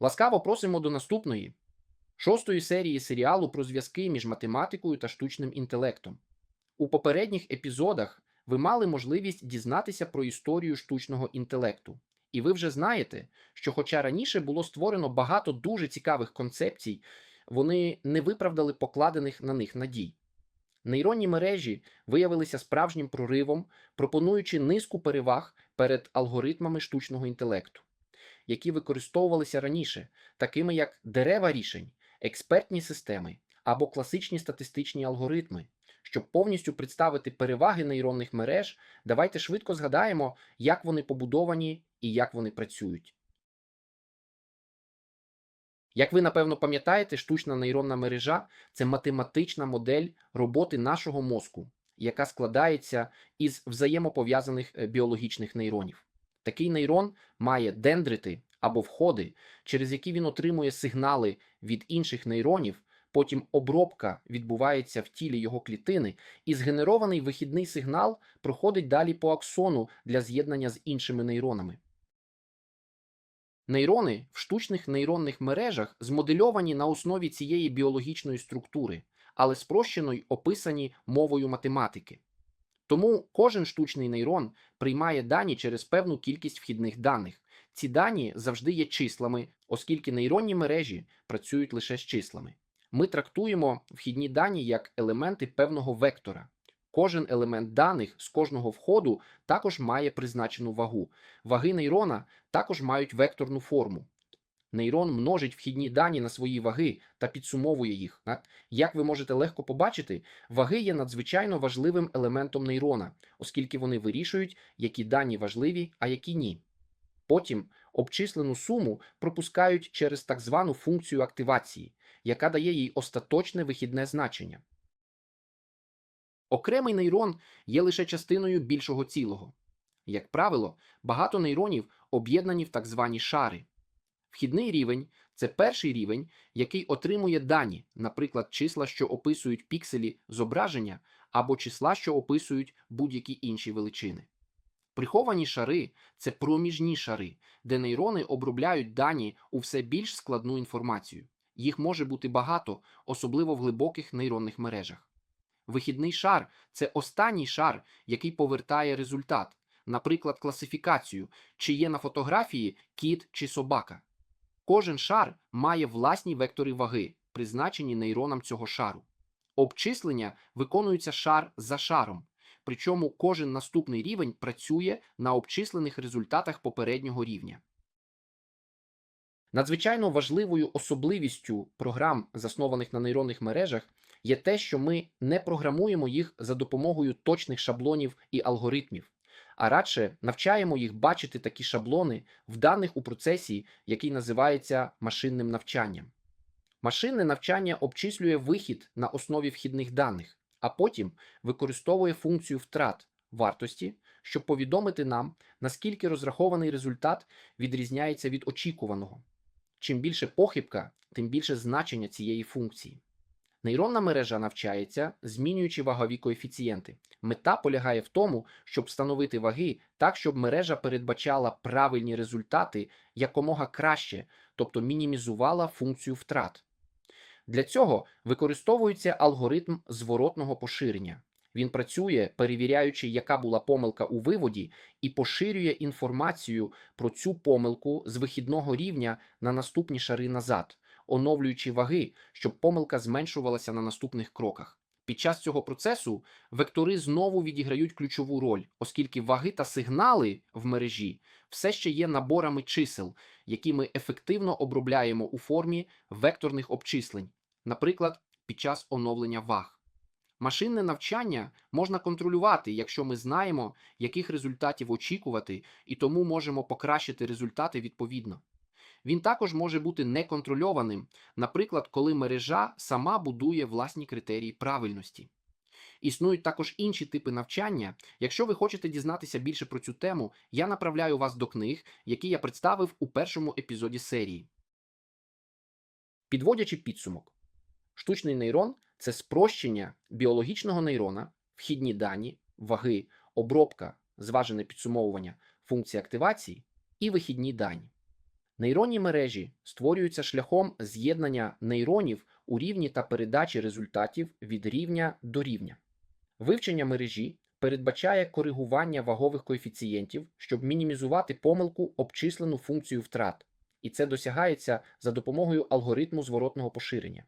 Ласкаво просимо до наступної, шостої серії серіалу про зв'язки між математикою та штучним інтелектом. У попередніх епізодах ви мали можливість дізнатися про історію штучного інтелекту. І ви вже знаєте, що, хоча раніше було створено багато дуже цікавих концепцій, вони не виправдали покладених на них надій. Нейронні мережі виявилися справжнім проривом, пропонуючи низку переваг перед алгоритмами штучного інтелекту, які використовувалися раніше, такими як дерева рішень, експертні системи або класичні статистичні алгоритми. Щоб повністю представити переваги нейронних мереж, давайте швидко згадаємо, як вони побудовані і як вони працюють. Як ви напевно пам'ятаєте, штучна нейронна мережа це математична модель роботи нашого мозку, яка складається із взаємопов'язаних е, біологічних нейронів. Такий нейрон має дендрити або входи, через які він отримує сигнали від інших нейронів. Потім обробка відбувається в тілі його клітини, і згенерований вихідний сигнал проходить далі по аксону для з'єднання з іншими нейронами. Нейрони в штучних нейронних мережах змодельовані на основі цієї біологічної структури, але спрощено й описані мовою математики. Тому кожен штучний нейрон приймає дані через певну кількість вхідних даних. Ці дані завжди є числами, оскільки нейронні мережі працюють лише з числами. Ми трактуємо вхідні дані як елементи певного вектора. Кожен елемент даних з кожного входу також має призначену вагу. Ваги нейрона також мають векторну форму. Нейрон множить вхідні дані на свої ваги та підсумовує їх. Як ви можете легко побачити, ваги є надзвичайно важливим елементом нейрона, оскільки вони вирішують, які дані важливі, а які ні. Потім обчислену суму пропускають через так звану функцію активації, яка дає їй остаточне вихідне значення. Окремий нейрон є лише частиною більшого цілого. Як правило, багато нейронів об'єднані в так звані шари. Вхідний рівень це перший рівень, який отримує дані, наприклад, числа, що описують пікселі зображення, або числа, що описують будь-які інші величини. Приховані шари це проміжні шари, де нейрони обробляють дані у все більш складну інформацію. Їх може бути багато, особливо в глибоких нейронних мережах. Вихідний шар це останній шар, який повертає результат, наприклад, класифікацію, чи є на фотографії кіт чи собака. Кожен шар має власні вектори ваги, призначені нейронам цього шару. Обчислення виконується шар за шаром, причому кожен наступний рівень працює на обчислених результатах попереднього рівня. Надзвичайно важливою особливістю програм, заснованих на нейронних мережах, є те, що ми не програмуємо їх за допомогою точних шаблонів і алгоритмів, а радше навчаємо їх бачити такі шаблони в даних у процесі, який називається машинним навчанням. Машинне навчання обчислює вихід на основі вхідних даних, а потім використовує функцію втрат вартості, щоб повідомити нам, наскільки розрахований результат відрізняється від очікуваного. Чим більше похибка, тим більше значення цієї функції. Нейронна мережа навчається, змінюючи вагові коефіцієнти. Мета полягає в тому, щоб встановити ваги так, щоб мережа передбачала правильні результати якомога краще, тобто мінімізувала функцію втрат. Для цього використовується алгоритм зворотного поширення. Він працює, перевіряючи, яка була помилка у виводі, і поширює інформацію про цю помилку з вихідного рівня на наступні шари назад, оновлюючи ваги, щоб помилка зменшувалася на наступних кроках. Під час цього процесу вектори знову відіграють ключову роль, оскільки ваги та сигнали в мережі все ще є наборами чисел, які ми ефективно обробляємо у формі векторних обчислень, наприклад, під час оновлення ваг. Машинне навчання можна контролювати, якщо ми знаємо, яких результатів очікувати, і тому можемо покращити результати відповідно. Він також може бути неконтрольованим, наприклад, коли мережа сама будує власні критерії правильності. Існують також інші типи навчання. Якщо ви хочете дізнатися більше про цю тему, я направляю вас до книг, які я представив у першому епізоді серії. Підводячи підсумок, штучний нейрон це спрощення біологічного нейрона, вхідні дані, ваги, обробка, зважене підсумовування функції активації і вихідні дані. Нейронні мережі створюються шляхом з'єднання нейронів у рівні та передачі результатів від рівня до рівня. Вивчення мережі передбачає коригування вагових коефіцієнтів, щоб мінімізувати помилку обчислену функцію втрат, і це досягається за допомогою алгоритму зворотного поширення.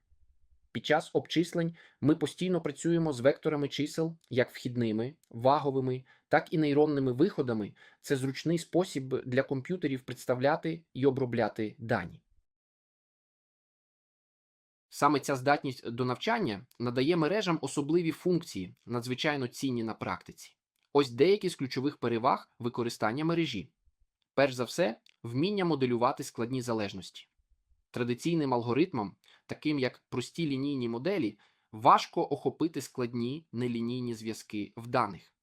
Під час обчислень ми постійно працюємо з векторами чисел як вхідними, ваговими, так і нейронними виходами. Це зручний спосіб для комп'ютерів представляти і обробляти дані. Саме ця здатність до навчання надає мережам особливі функції, надзвичайно цінні на практиці. Ось деякі з ключових переваг використання мережі. Перш за все, вміння моделювати складні залежності. Традиційним алгоритмам, таким як прості лінійні моделі, важко охопити складні нелінійні зв'язки в даних.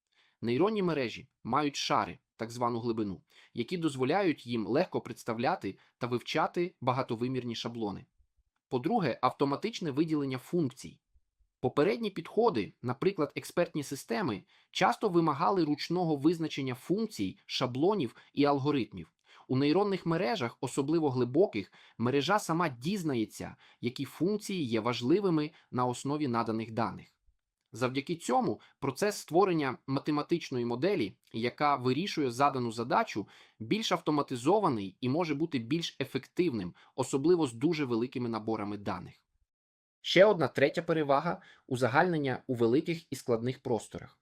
Нейронні мережі мають шари, так звану глибину, які дозволяють їм легко представляти та вивчати багатовимірні шаблони. По-друге, автоматичне виділення функцій. Попередні підходи, наприклад, експертні системи, часто вимагали ручного визначення функцій, шаблонів і алгоритмів. У нейронних мережах, особливо глибоких, мережа сама дізнається, які функції є важливими на основі наданих даних. Завдяки цьому процес створення математичної моделі, яка вирішує задану задачу, більш автоматизований і може бути більш ефективним, особливо з дуже великими наборами даних. Ще одна третя перевага узагальнення у великих і складних просторах.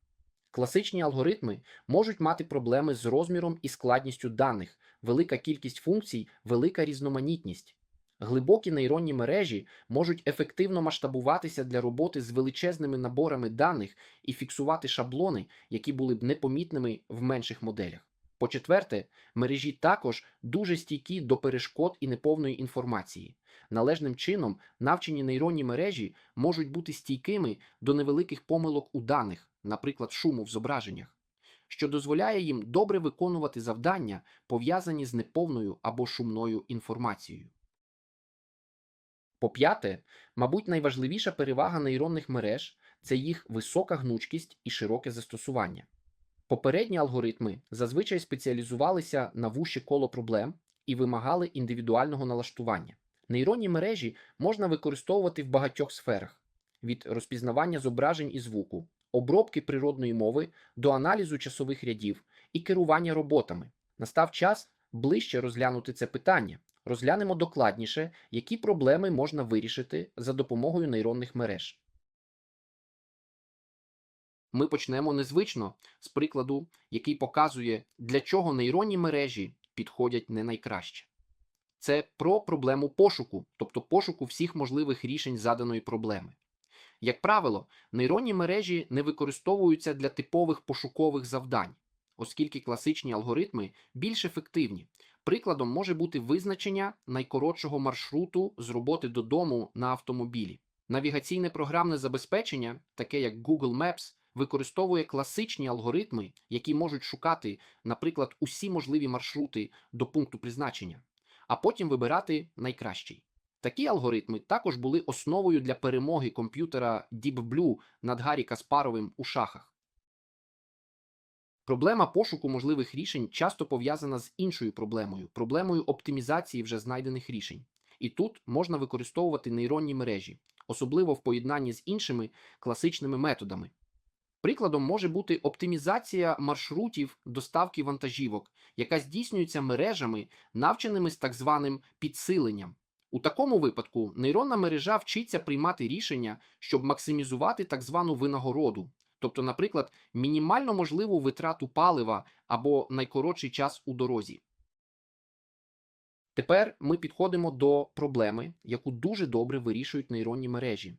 Класичні алгоритми можуть мати проблеми з розміром і складністю даних, велика кількість функцій, велика різноманітність. Глибокі нейронні мережі можуть ефективно масштабуватися для роботи з величезними наборами даних і фіксувати шаблони, які були б непомітними в менших моделях. По-четверте, мережі також дуже стійкі до перешкод і неповної інформації. Належним чином навчені нейронні мережі можуть бути стійкими до невеликих помилок у даних, наприклад, шуму в зображеннях, що дозволяє їм добре виконувати завдання, пов'язані з неповною або шумною інформацією. По-п'яте, мабуть, найважливіша перевага нейронних мереж це їх висока гнучкість і широке застосування. Попередні алгоритми зазвичай спеціалізувалися на вужче коло проблем і вимагали індивідуального налаштування. Нейронні мережі можна використовувати в багатьох сферах: від розпізнавання зображень і звуку, обробки природної мови до аналізу часових рядів і керування роботами. Настав час ближче розглянути це питання. Розглянемо докладніше, які проблеми можна вирішити за допомогою нейронних мереж. Ми почнемо незвично з прикладу, який показує, для чого нейронні мережі підходять не найкраще. Це про проблему пошуку, тобто пошуку всіх можливих рішень заданої проблеми. Як правило, нейронні мережі не використовуються для типових пошукових завдань, оскільки класичні алгоритми більш ефективні. Прикладом може бути визначення найкоротшого маршруту з роботи додому на автомобілі. Навігаційне програмне забезпечення, таке як Google Maps, використовує класичні алгоритми, які можуть шукати, наприклад, усі можливі маршрути до пункту призначення, а потім вибирати найкращий. Такі алгоритми також були основою для перемоги комп'ютера Deep Blue над Гаррі Каспаровим у шахах. Проблема пошуку можливих рішень часто пов'язана з іншою проблемою проблемою оптимізації вже знайдених рішень. І тут можна використовувати нейронні мережі, особливо в поєднанні з іншими класичними методами. Прикладом може бути оптимізація маршрутів доставки вантажівок, яка здійснюється мережами, навченими з так званим підсиленням. У такому випадку нейронна мережа вчиться приймати рішення, щоб максимізувати так звану винагороду, тобто, наприклад, мінімально можливу витрату палива або найкоротший час у дорозі. Тепер ми підходимо до проблеми, яку дуже добре вирішують нейронні мережі.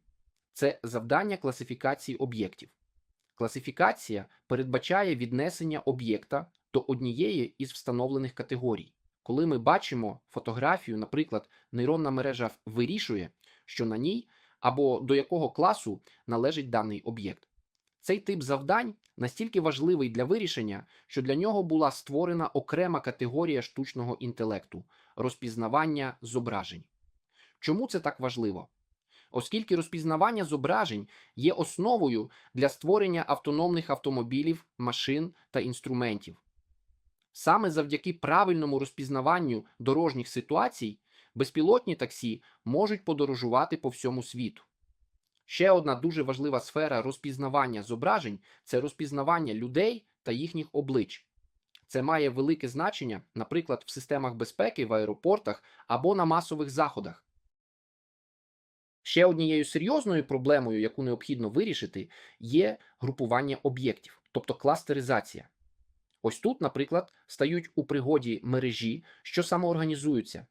Це завдання класифікації об'єктів. Класифікація передбачає віднесення об'єкта до однієї із встановлених категорій. Коли ми бачимо фотографію, наприклад, нейронна мережа вирішує, що на ній або до якого класу належить даний об'єкт. Цей тип завдань настільки важливий для вирішення, що для нього була створена окрема категорія штучного інтелекту розпізнавання зображень. Чому це так важливо? Оскільки розпізнавання зображень є основою для створення автономних автомобілів, машин та інструментів. Саме завдяки правильному розпізнаванню дорожніх ситуацій безпілотні таксі можуть подорожувати по всьому світу. Ще одна дуже важлива сфера розпізнавання зображень це розпізнавання людей та їхніх облич. Це має велике значення, наприклад, в системах безпеки в аеропортах або на масових заходах. Ще однією серйозною проблемою, яку необхідно вирішити, є групування об'єктів, тобто кластеризація. Ось тут, наприклад, стають у пригоді мережі, що самоорганізуються.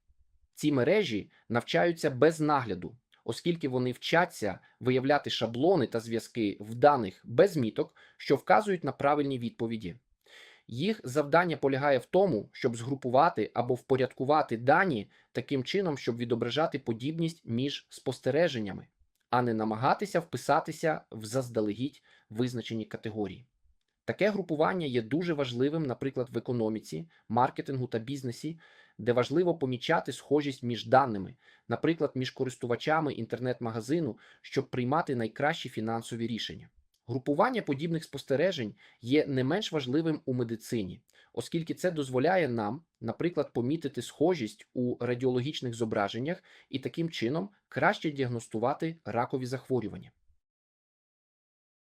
Ці мережі навчаються без нагляду, оскільки вони вчаться виявляти шаблони та зв'язки в даних без міток, що вказують на правильні відповіді. Їх завдання полягає в тому, щоб згрупувати або впорядкувати дані таким чином, щоб відображати подібність між спостереженнями, а не намагатися вписатися в заздалегідь визначені категорії. Таке групування є дуже важливим, наприклад, в економіці, маркетингу та бізнесі, де важливо помічати схожість між даними, наприклад, між користувачами інтернет-магазину, щоб приймати найкращі фінансові рішення. Групування подібних спостережень є не менш важливим у медицині, оскільки це дозволяє нам, наприклад, помітити схожість у радіологічних зображеннях і таким чином краще діагностувати ракові захворювання.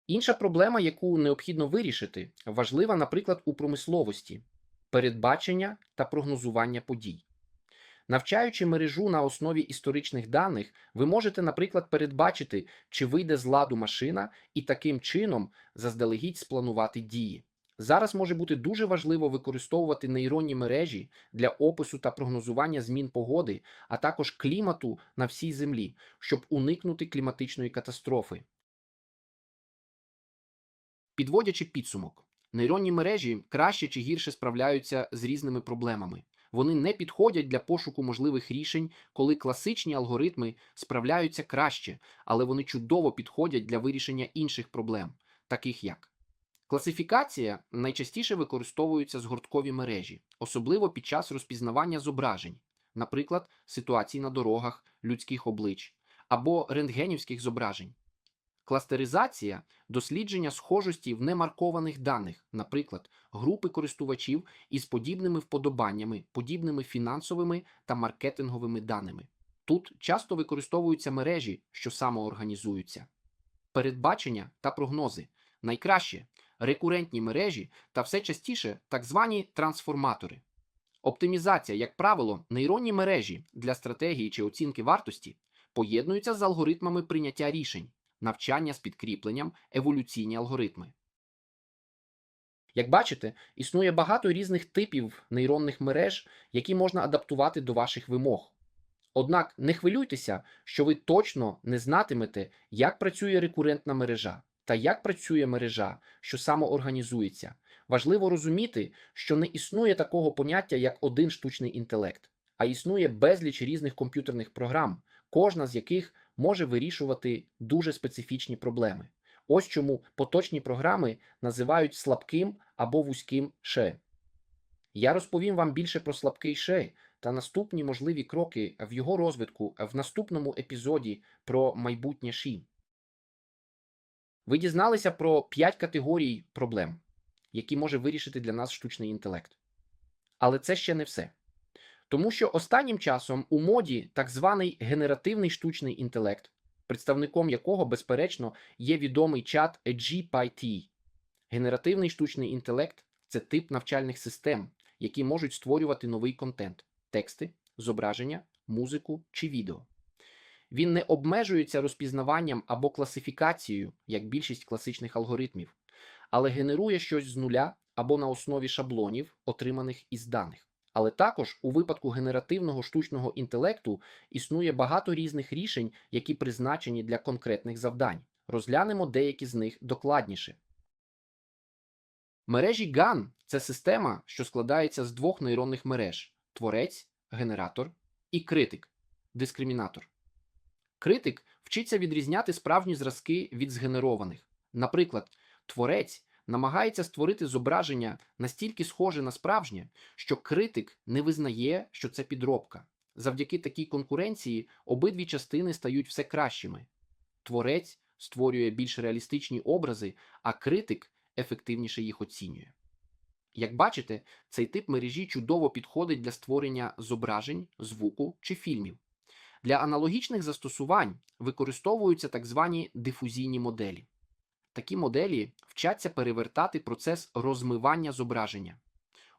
Інша проблема, яку необхідно вирішити, важлива, наприклад, у промисловості передбачення та прогнозування подій. Навчаючи мережу на основі історичних даних, ви можете, наприклад, передбачити, чи вийде з ладу машина, і таким чином заздалегідь спланувати дії. Зараз може бути дуже важливо використовувати нейронні мережі для опису та прогнозування змін погоди, а також клімату на всій землі, щоб уникнути кліматичної катастрофи. Підводячи підсумок, нейронні мережі краще чи гірше справляються з різними проблемами. Вони не підходять для пошуку можливих рішень, коли класичні алгоритми справляються краще, але вони чудово підходять для вирішення інших проблем, таких як класифікація найчастіше використовуються згорткові мережі, особливо під час розпізнавання зображень, наприклад, ситуацій на дорогах, людських облич або рентгенівських зображень. Кластеризація дослідження схожості в немаркованих даних, наприклад, групи користувачів із подібними вподобаннями, подібними фінансовими та маркетинговими даними. Тут часто використовуються мережі, що самоорганізуються. Передбачення та прогнози найкраще рекурентні мережі та все частіше так звані трансформатори. Оптимізація, як правило, нейронні мережі для стратегії чи оцінки вартості поєднуються з алгоритмами прийняття рішень навчання з підкріпленням, еволюційні алгоритми. Як бачите, існує багато різних типів нейронних мереж, які можна адаптувати до ваших вимог. Однак не хвилюйтеся, що ви точно не знатимете, як працює рекурентна мережа та як працює мережа, що самоорганізується. Важливо розуміти, що не існує такого поняття, як один штучний інтелект, а існує безліч різних комп'ютерних програм, кожна з яких може вирішувати дуже специфічні проблеми. Ось чому поточні програми називають слабким або вузьким ше. Я розповім вам більше про слабкий ше та наступні можливі кроки в його розвитку в наступному епізоді про майбутнє ші. Ви дізналися про 5 категорій проблем, які може вирішити для нас штучний інтелект. Але це ще не все. Тому що останнім часом у моді так званий генеративний штучний інтелект, представником якого, безперечно, є відомий чат GPT. Генеративний штучний інтелект це тип навчальних систем, які можуть створювати новий контент, тексти, зображення, музику чи відео. Він не обмежується розпізнаванням або класифікацією, як більшість класичних алгоритмів, але генерує щось з нуля або на основі шаблонів, отриманих із даних. Але також у випадку генеративного штучного інтелекту існує багато різних рішень, які призначені для конкретних завдань. Розглянемо деякі з них докладніше. Мережі GAN – це система, що складається з двох нейронних мереж: творець, генератор і критик дискримінатор. Критик вчиться відрізняти справжні зразки від згенерованих. Наприклад, творець намагається створити зображення настільки схоже на справжнє, що критик не визнає, що це підробка. Завдяки такій конкуренції обидві частини стають все кращими. Творець створює більш реалістичні образи, а критик ефективніше їх оцінює. Як бачите, цей тип мережі чудово підходить для створення зображень, звуку чи фільмів. Для аналогічних застосувань використовуються так звані дифузійні моделі. Такі моделі вчаться перевертати процес розмивання зображення.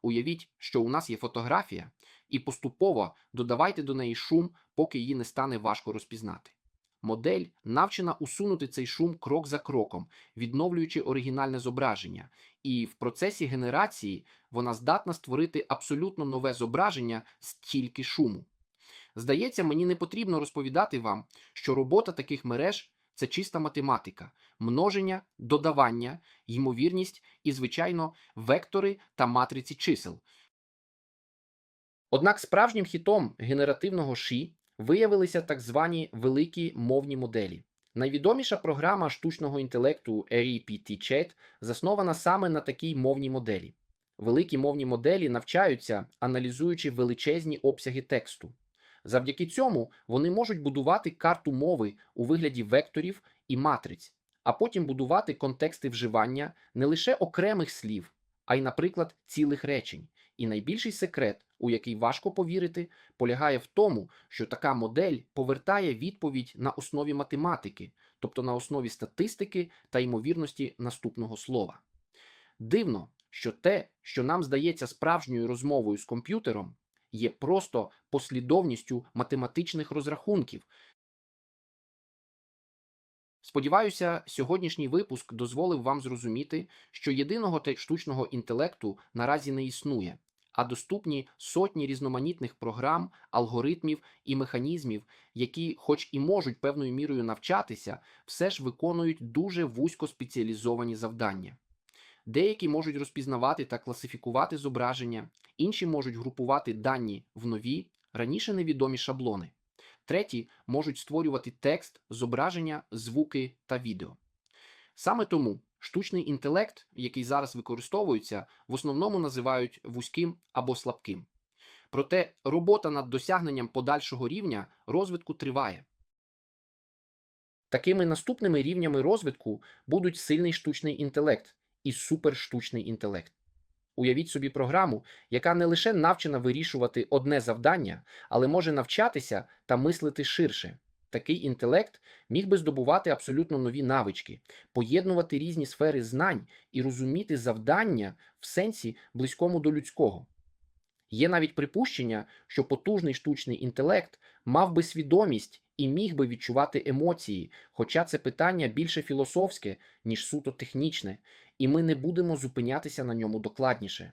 Уявіть, що у нас є фотографія, і поступово додавайте до неї шум, поки її не стане важко розпізнати. Модель навчена усунути цей шум крок за кроком, відновлюючи оригінальне зображення, і в процесі генерації вона здатна створити абсолютно нове зображення з тільки шуму. Здається, мені не потрібно розповідати вам, що робота таких мереж це чиста математика, множення, додавання, ймовірність і, звичайно, вектори та матриці чисел. Однак справжнім хітом генеративного ші виявилися так звані великі мовні моделі. Найвідоміша програма штучного інтелекту REPT Chat заснована саме на такій мовній моделі. Великі мовні моделі навчаються, аналізуючи величезні обсяги тексту. Завдяки цьому вони можуть будувати карту мови у вигляді векторів і матриць, а потім будувати контексти вживання не лише окремих слів, а й, наприклад, цілих речень. І найбільший секрет, у який важко повірити, полягає в тому, що така модель повертає відповідь на основі математики, тобто на основі статистики та ймовірності наступного слова. Дивно, що те, що нам здається справжньою розмовою з комп'ютером, є просто послідовністю математичних розрахунків. Сподіваюся, сьогоднішній випуск дозволив вам зрозуміти, що єдиного те- штучного інтелекту наразі не існує, а доступні сотні різноманітних програм, алгоритмів і механізмів, які, хоч і можуть певною мірою навчатися, все ж виконують дуже вузько спеціалізовані завдання. Деякі можуть розпізнавати та класифікувати зображення, інші можуть групувати дані в нові, раніше невідомі шаблони. Треті можуть створювати текст, зображення, звуки та відео. Саме тому штучний інтелект, який зараз використовується, в основному називають вузьким або слабким. Проте робота над досягненням подальшого рівня розвитку триває. Такими наступними рівнями розвитку будуть сильний штучний інтелект і суперштучний інтелект. Уявіть собі програму, яка не лише навчена вирішувати одне завдання, але може навчатися та мислити ширше. Такий інтелект міг би здобувати абсолютно нові навички, поєднувати різні сфери знань і розуміти завдання в сенсі близькому до людського. Є навіть припущення, що потужний штучний інтелект мав би свідомість і міг би відчувати емоції, хоча це питання більше філософське, ніж суто технічне, і ми не будемо зупинятися на ньому докладніше.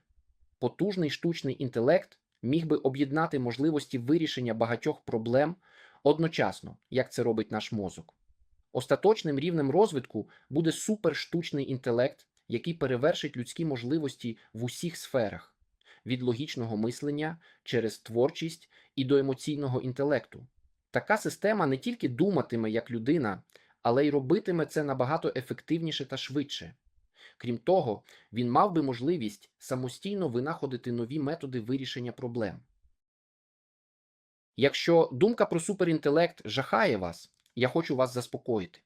Потужний штучний інтелект міг би об'єднати можливості вирішення багатьох проблем одночасно, як це робить наш мозок. Остаточним рівнем розвитку буде суперштучний інтелект, який перевершить людські можливості в усіх сферах від логічного мислення через творчість і до емоційного інтелекту. Така система не тільки думатиме як людина, але й робитиме це набагато ефективніше та швидше. Крім того, він мав би можливість самостійно винаходити нові методи вирішення проблем. Якщо думка про суперінтелект жахає вас, я хочу вас заспокоїти.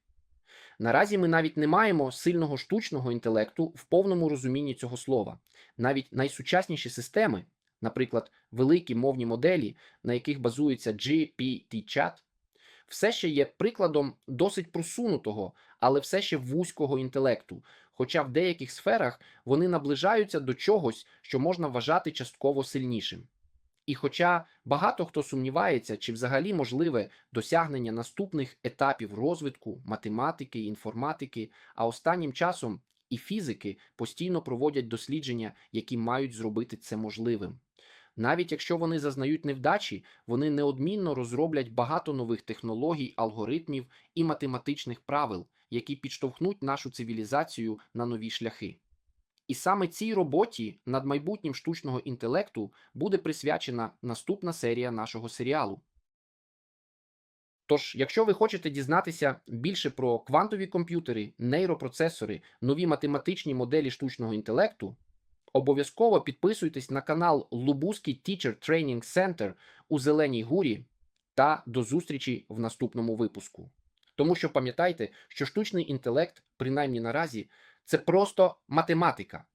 Наразі ми навіть не маємо сильного штучного інтелекту в повному розумінні цього слова. Навіть найсучасніші системи, наприклад, великі мовні моделі, на яких базується GPT-чат, все ще є прикладом досить просунутого, але все ще вузького інтелекту, хоча в деяких сферах вони наближаються до чогось, що можна вважати частково сильнішим. І хоча багато хто сумнівається, чи взагалі можливе досягнення наступних етапів розвитку математики, інформатики, а останнім часом і фізики постійно проводять дослідження, які мають зробити це можливим. Навіть якщо вони зазнають невдачі, вони неодмінно розроблять багато нових технологій, алгоритмів і математичних правил, які підштовхнуть нашу цивілізацію на нові шляхи. І саме цій роботі над майбутнім штучного інтелекту буде присвячена наступна серія нашого серіалу. Тож, якщо ви хочете дізнатися більше про квантові комп'ютери, нейропроцесори, нові математичні моделі штучного інтелекту, обов'язково підписуйтесь на канал Лубузький Teacher Training Center у Зеленій Гурі та до зустрічі в наступному випуску. Тому що пам'ятайте, що штучний інтелект, принаймні наразі, це просто математика,